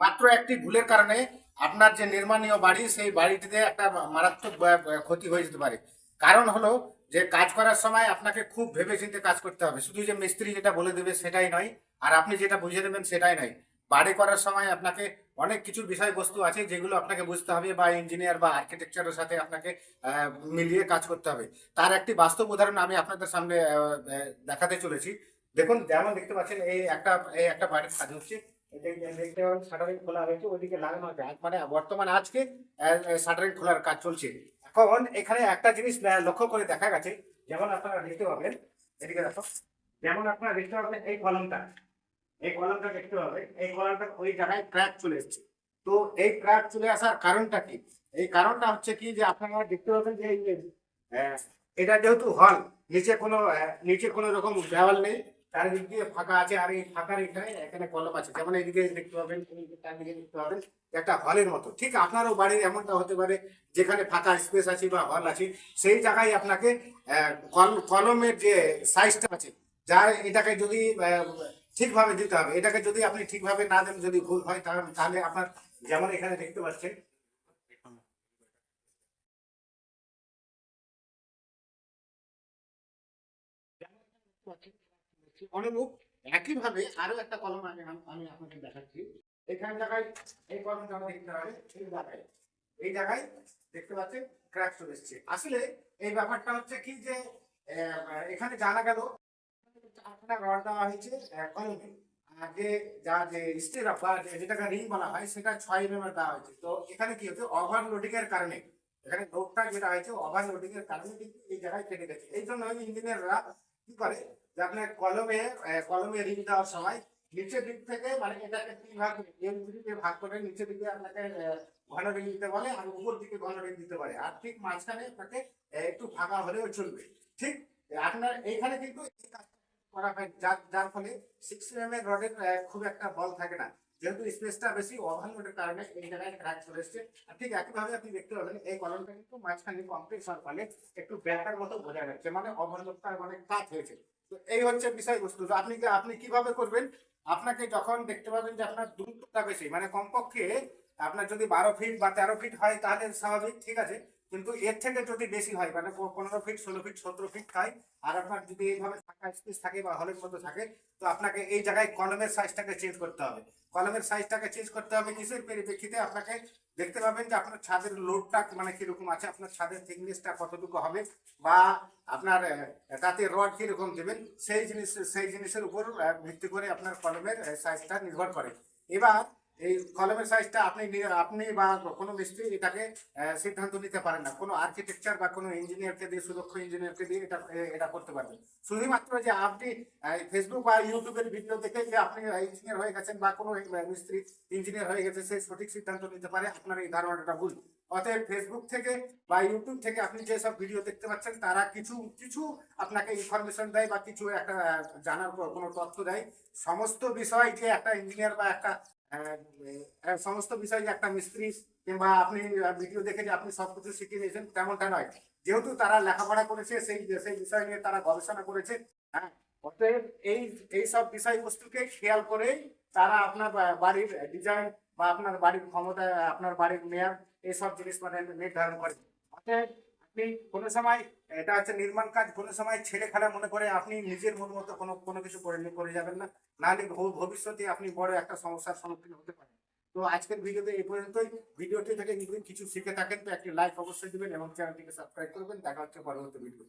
মাত্র একটি ভুলের কারণে আপনার যে নির্মাণীয় বাড়ি, সেই বাড়িটিতে একটা মারাত্মক ক্ষতি হয়ে যেতে পারে। কারণ হলো যে কাজ করার সময় আপনাকে খুব ভেবেচিন্তে কাজ করতে হবে। শুধু যে মিস্ত্রি যেটা বলে দেবে সেটাই নয়, আর আপনি যেটা বুঝিয়ে দেবেন সেটাই নয়। বাড়ি করার সময় আপনাকে অনেক কিছু বিষয়বস্তু আছে যেগুলো আপনাকে বুঝতে হবে বা ইঞ্জিনিয়ার বা আর্কিটেকচারের সাথে আপনাকে মিলিয়ে কাজ করতে হবে। তার একটি বাস্তব উদাহরণ আমি আপনাদের সামনে দেখাতে চলেছি। দেখুন, যেমন দেখতে পাচ্ছেন, এই একটা এই একটা বাড়ির কাজ হচ্ছে। দেখতে পাবেন শাটারিং খোলা হয়েছে ওইদিকে লাগানো আছে মানে বর্তমানে আজকে শাটারিং খোলার কাজ চলছে। এখন এখানে একটা জিনিস লক্ষ্য করে দেখা গেছে, যেমন আপনারা দেখতে পাবেন, এদিকে দেখো, যেমন আপনারা দেখতে পাবেন এই কলমটা। এই কলমটা দেখতে পাবেন, এই কলমটা ওই জায়গায় ক্র্যাক চলে এসেছে। তো এই ক্র্যাক চলে আসার কারণটা কি? এই কারণটা হচ্ছে কি যে আপনারা দেখতে পাবেন যে এটা যেহেতু হল, নিচে কোনো নিচে কোনো রকম দেওয়াল নেই চারিদিক দিয়ে ফাঁকা আছে, আর এই ফাঁকার এখানে এখানে কলম আছে। যেমন এইদিকে দেখতে পাবেন তার দিকে দেখতে পাবেন, একটা হলের মতো। ঠিক আপনারও বাড়ির এমনটা হতে পারে, যেখানে ফাঁকা স্পেস আছে বা হল আছে, সেই জায়গায় আপনাকে কলমের যে সাইজটা আছে, যা এটাকে যদি ঠিকভাবে দিতে হবে, এটাকে যদি আপনি ঠিকভাবে না দেন, যদি ভুল হয় তাহলে আপনার যেমন এখানে দেখতে পাচ্ছেন অনুরূপ আরও একটা কলম আমি আমি আপনাকে দেখাচ্ছি। এখান জায়গায় এই কলমটা আমরা দেখতে এই জায়গায়। এই জায়গায় দেখতে পাচ্ছেন ক্র্যাক চলে এসছে। আসলে এই ব্যাপারটা হচ্ছে কি যে এখানে জানা গেল বলা হয়, সেটা ছয় এম দেওয়া হয়েছে। তো এখানে কি হচ্ছে কারণে, এখানে লোডটা যেটা হয়েছে কারণে কিন্তু এই জায়গায় কেটে গেছে। এই জন্য ইঞ্জিনিয়াররা কি করে? যে আপনার কলমে কলমে রিং দেওয়ার সময় নিচের দিক থেকে মানে এটাকে তিন ভাগ দিকে ভাগ করে নিচের দিকে আপনাকে ঘন রিং দিতে বলে আর উপর দিকে ঘন রিং দিতে পারে আর ঠিক মাঝখানে আপনাকে একটু ফাঁকা হলেও চলবে। ঠিক আপনার এইখানে কিন্তু করা হয়, যার যার ফলে সিক্স এম এর রডের খুব একটা বল থাকে না। যেহেতু স্পেসটা বেশি ওভারলোডের কারণে এই জায়গায় ক্র্যাক চলে এসছে। আর ঠিক একইভাবে আপনি দেখতে পাবেন এই কলমটা কিন্তু মাঝখানে কমপ্লিট হওয়ার ফলে একটু ব্যাটার মতো বোঝা যাচ্ছে মানে ওভারলোডটা মানে কাজ হয়েছে। তো এই হচ্ছে বিষয়বস্তু। আপনি আপনি কীভাবে করবেন? আপনাকে যখন দেখতে পাবেন যে আপনার দূরত্বটা বেশি মানে কমপক্ষে আপনার যদি বারো ফিট বা তেরো ফিট হয়, তাহলে স্বাভাবিক, ঠিক আছে? কিন্তু এর থেকে যদি বেশি হয় মানে পনেরো ফিট ষোলো ফিট সতেরো ফিট হয়, আর আপনার যদি এইভাবে স্পেস থাকে বা হলের মতো থাকে, তো আপনাকে এই জায়গায় কলমের সাইজটাকে চেঞ্জ করতে হবে। কলমের সাইজটাকে চেঞ্জ করতে হবে কিসের পরিপ্রেক্ষিতে? আপনাকে দেখতে পাবেন যে আপনার ছাদের লোডটা মানে কীরকম আছে, আপনার ছাদের থিকনেসটা কতটুকু হবে বা আপনার তাতে রড কীরকম দেবেন, সেই জিনিস, সেই জিনিসের উপর ভিত্তি করে আপনার কলমের সাইজটা নির্ভর করে। এবার এই কলমের সাইজটা আপনি আপনি বা কোনো মিস্ত্রি এটাকে সিদ্ধান্ত নিতে পারেন না। কোনো আর্কিটেকচার বা কোনো ইঞ্জিনিয়ারকে দিয়ে, সুদক্ষ ইঞ্জিনিয়ারকে দিয়ে এটা এটা করতে পারবেন। শুধুমাত্র যে আপনি ফেসবুক বা ইউটিউবের ভিডিও দেখে যে আপনি ইঞ্জিনিয়ার হয়ে গেছেন বা কোনো মিস্ত্রি ইঞ্জিনিয়ার হয়ে গেছে, সে সঠিক সিদ্ধান্ত নিতে পারে, আপনার এই ধারণাটা ভুল। অতএব ফেসবুক থেকে বা ইউটিউব থেকে আপনি যেসব ভিডিও দেখতে পাচ্ছেন, তারা কিছু কিছু আপনাকে ইনফরমেশন দেয় বা কিছু একটা জানার কোনো তথ্য দেয়। সমস্ত বিষয় যে একটা ইঞ্জিনিয়ার বা একটা সমস্ত বিষয় যে একটা মিস্ত্রি কিংবা আপনি ভিডিও দেখে যে আপনি সবকিছু শিখে নিয়েছেন, তেমনটা নয়। যেহেতু তারা লেখাপড়া করেছে, সেই সেই বিষয় নিয়ে তারা গবেষণা করেছে হ্যাঁ। অতএব এই এই সব বিষয়বস্তুকে খেয়াল করেই তারা আপনার বাড়ির ডিজাইন বা আপনার বাড়ির ক্ষমতা, আপনার বাড়ির মেয়াদ এইসব জিনিস মানে নির্ধারণ করে। অতএব আপনি কোনো সময়, এটা হচ্ছে নির্মাণ কাজ, কোনো সময় ছেলে খেলা মনে করে আপনি নিজের মন মতো কোনো কোনো কিছু করে করে যাবেন না। নাহলে ভব- ভবিষ্যতে আপনি বড় একটা সমস্যার সম্মুখীন হতে পারেন। তো আজকের ভিডিওতে এই পর্যন্তই। ভিডিওটি থেকে কিছু শিখে থাকেন, তো একটি লাইক অবশ্যই দেবেন এবং চ্যানেলটিকে সাবস্ক্রাইব করবেন। দেখা হচ্ছে পরবর্তী ভিডিও